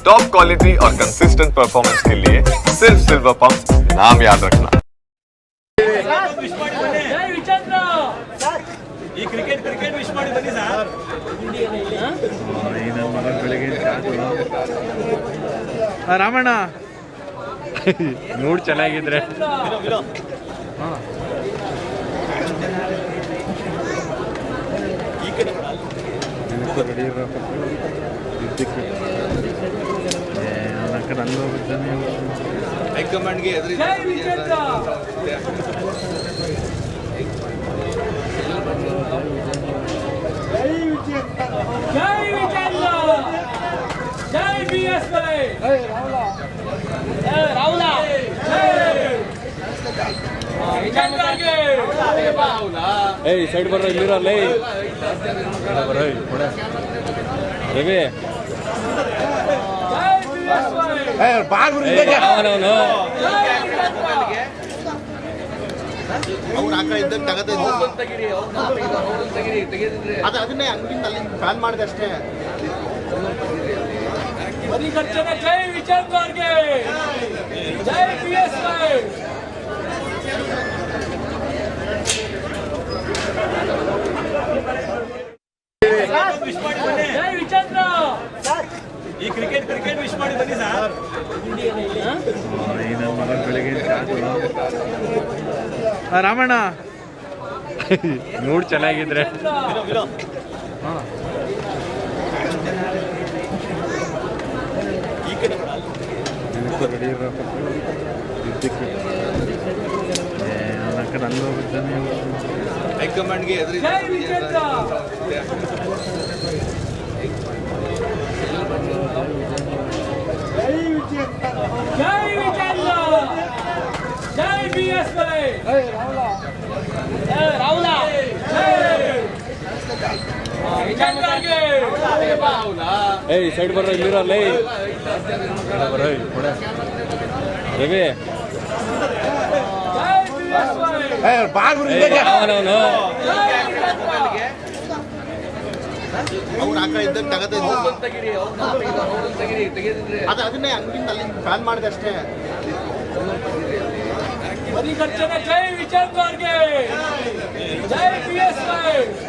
Top quality और consistent performance के लिए सिर्फ सिल्वर पंप नाम याद रखना ಜೈ ವಿಚಂದ್ರ ಈ ಕ್ರಿಕೆಟ್ ಕ್ರಿಕೆಟ್ ವಿಶ್ ಮಾಡಿ ಬನ್ನಿ ಸರ್ ನನ್ನ ಮಗ ಬೆಳಗ್ಗೆ ರಾಮಣ್ಣ ನೋಡ್ ಚೆನ್ನಾಗಿದ್ರೆ ಈ ಕಡೆ ರೆಡಿ ಕಡೆ ಅಲ್ಲಿ ಹೋಗಿದ್ದಾನೆ ಹೈಕಮಾಂಡ್ಗೆ ಎದುರು ಜೈ ವಿಚಂದ್ರ ಜೈ ವಿಚಂದ್ರ ಜೈ ಬಿ ಎಸ್ ಬಲೆ ರಾಹುಲ ವಿಚಂದ್ರಗೆ ಏಯ್ ಸೈಡ್ ಬರ್ರ ಇಲ್ಲಿರಲ್ಲ ಬರ ರವಿ ಜೈ ಬಿ ಎಸ್ ಬಲೆ ಅವನವನು ಅವ್ರು ಆ ಕಡೆ ಇದ್ದಾಗ ತಗದ ಅದು ಅದನ್ನೇ ಹಂಗಿಂದ ಅಲ್ಲಿ ಪ್ಲಾನ್ ಮಾಡಿದೆ ಅಷ್ಟೇ ಮಲ್ಲಿಕಾರ್ಜುನ ಜೈ ವಿಚಂದ್ರಗೆ ಜೈ ಬಿ ಎಸ್ ಬಲೆ ವಿಶ್ ಈ ಕ್ರಿಕೆಟ್ ಕ್ರಿಕೆಟ್ ವಿಶ್ ಮಾಡಿ ಬನ್ನಿ ಸರ್ ನನ್ನ ಮಗ ಬೆಳಗ್ಗೆ ರಾಮಣ್ಣ. ನೋಡ್ ಚೆನ್ನಾಗಿದ್ರೆ. ಹೈಕಮಾಂಡ್ಗೆ ಎದುರು ಏಯ್ ಸೈಡ್ ಬರ್ರ ಇಲ್ಲಿರಲ್ಲ ಬರ ರವಿ. ಅವನವನು ಅವ್ರು ಇದ್ದಾಗ ತಗದ ಅದನ್ನೇ ಹಂಗಿಂದ ಅಲ್ಲಿ ಫ್ಯಾನ್ ಮಾಡಿದೆ ಅಷ್ಟೇ. करताना जय विचार मार्गे जय पी एस वाय